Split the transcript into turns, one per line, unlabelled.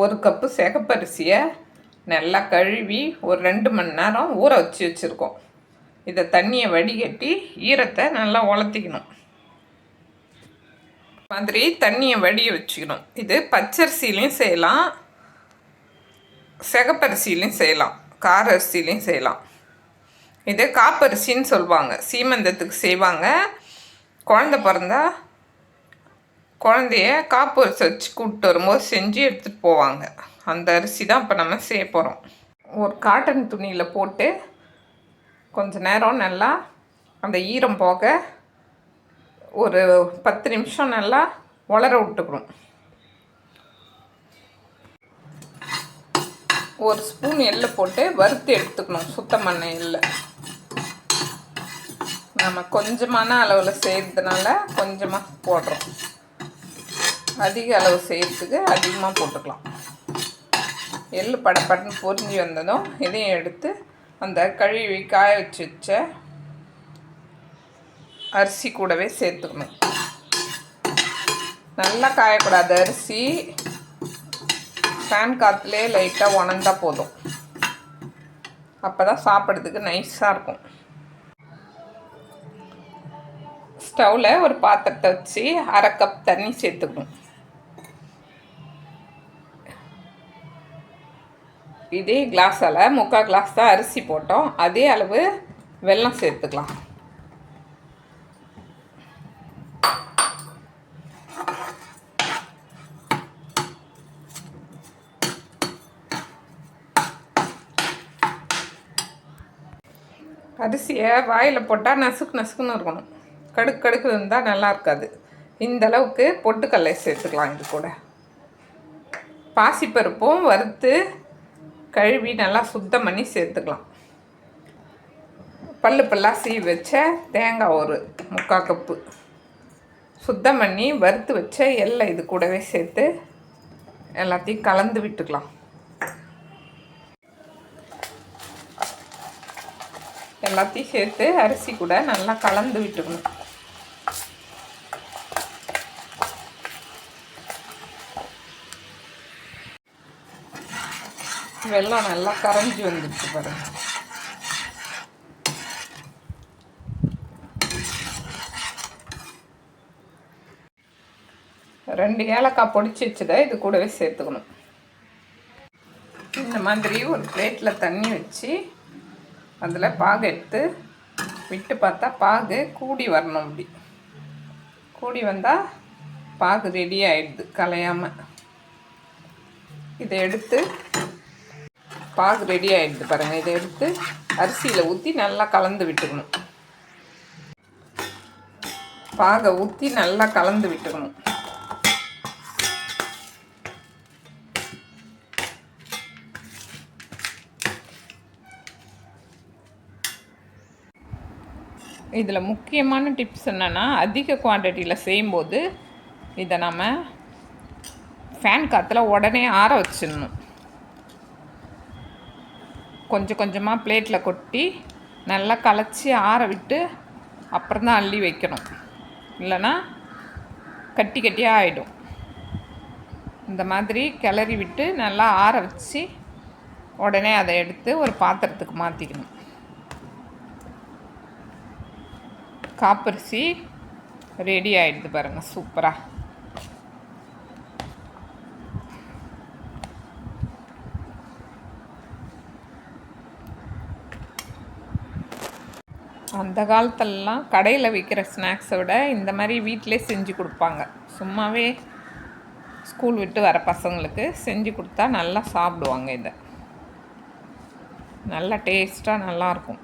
ஒரு கப்பு சிகப்பரிசியை நல்லா கழுவி ஒரு ரெண்டு மணி நேரம் ஊற வச்சு வச்சுருக்கோம். இதை தண்ணியை வடிகட்டி ஈரத்தை நல்லா உலர்த்திக்கணும். மாதிரி தண்ணியை வடிய வச்சுக்கணும். இது பச்சரிசிலையும் செய்யலாம் சிகப்பரிசிலையும் செய்யலாம் கார அரிசிலையும் செய்யலாம். இது காப்பரிசின்னு சொல்லுவாங்க. சீமந்தத்துக்கு செய்வாங்க. குழந்த பிறந்தா குழந்தைய காப்பு அரிசி வச்சு கூப்பிட்டு வரும்போது செஞ்சு எடுத்துகிட்டு போவாங்க. அந்த அரிசி தான் இப்போ நம்ம செய்ய போகிறோம் ஒரு காட்டன் துணியில் போட்டு கொஞ்சம் நேரம் நல்லா அந்த ஈரம் போக ஒரு பத்து நிமிஷம் நல்லா உலர விட்டுக்கணும். ஒரு ஸ்பூன் எள்ளு போட்டு வறுத்து எடுத்துக்கணும். சுத்தமான எள்ளு. நம்ம கொஞ்சமான அளவில் செய்கிறதுனால கொஞ்சமாக போடுறோம். அதிக அளவு செய்கிறதுக்கு அதிகமாக போட்டுக்கலாம். எள்ளு படப்படன்னு பொரிஞ்சு வந்ததும் இதையும் எடுத்து அந்த கழுவி காய வச்சு வச்ச அரிசி கூடவே சேர்த்துக்கணும். நல்லா காயக்கூடாது. அரிசி ஃபேன் காற்றுலேயே லைட்டாக உணர்ந்தால் போதும். அப்போ தான் சாப்பிட்றதுக்கு நைஸாக இருக்கும். ஸ்டவ்வில் ஒரு பாத்திரத்தை வச்சு அரை கப் தண்ணி சேர்த்துக்கணும். இதே கிளாஸால் முக்கால் கிளாஸ் தான் அரிசி போட்டோம். அதே அளவு வெல்லம் சேர்த்துக்கலாம். அரிசியை வாயில் போட்டால் நசுக்கு நசுக்குன்னு இருக்கணும். கடுக்கு கடுக்கு இருந்தால் நல்லா இருக்காது. இந்த அளவுக்கு பொட்டுக்கல்லை சேர்த்துக்கலாம் இது கூட. பாசிப்பருப்பும் வறுத்து கழுவி நல்லா சுத்தம் பண்ணி சேர்த்துக்கலாம். பல்லு பல்லாக சீவி வச்ச தேங்காய் ஒரு முக்கால் கப்பு. சுத்தம் பண்ணி வறுத்து வச்ச எல்லாம் இது கூடவே சேர்த்து எல்லாத்தையும் கலந்து விட்டுக்கலாம். எல்லாத்தையும் சேர்த்து அரிசி கூட நல்லா கலந்து விட்டுக்கணும். வெள்ளம் நல்லா கரைஞ்சி வந்துடுச்சு பாருங்க ரெண்டு ஏலக்காய் பொடிச்சு வச்சதை இது கூடவே சேர்த்துக்கணும். இந்த மாதிரி ஒரு பிளேட்டில் தண்ணி வச்சு அதில் பாகு எடுத்து விட்டு பார்த்தா பாகு கூடி வரணும் அப்படி. கூடி வந்தால் பாகு ரெடி ஆகிடுது கலையாமல் இதை எடுத்து பாகு ரெடி ஆகிடுது பாருங்கள் இதை எடுத்து அரிசியில் ஊற்றி நல்லா கலந்து விட்டுக்கணும். பாகை ஊற்றி நல்லா கலந்து விட்டுக்கணும். இதில் முக்கியமான டிப்ஸ் என்னென்னா அதிக குவான்டிட்டியில் செய்யும்போது இதை நம்ம ஃபேன் காற்றுல உடனே ஆற வச்சிடணும். கொஞ்சம் கொஞ்சமாக பிளேட்டில் கொட்டி நல்லா கலச்சி ஆற விட்டு அப்புறம் தான் அள்ளி வைக்கணும். இல்லைன்னா கட்டி கட்டியாக ஆகிடும் இந்த மாதிரி கிளறி விட்டு நல்லா ஆற வச்சு உடனே அதை எடுத்து ஒரு பாத்திரத்துக்கு மாற்றிக்கணும் காப்பரிசி ரெடி ஆகிடுது பாருங்கள் சூப்பராக அந்த காலத்துலலாம் கடையில் விற்கிற ஸ்நாக்ஸை விட இந்த மாதிரி வீட்டிலே செஞ்சு கொடுப்பாங்க. சும்மாவே ஸ்கூல் விட்டு வர பசங்களுக்கு செஞ்சு கொடுத்தா நல்லா சாப்பிடுவாங்க இதை. நல்லா டேஸ்ட்டாக நல்லாயிருக்கும்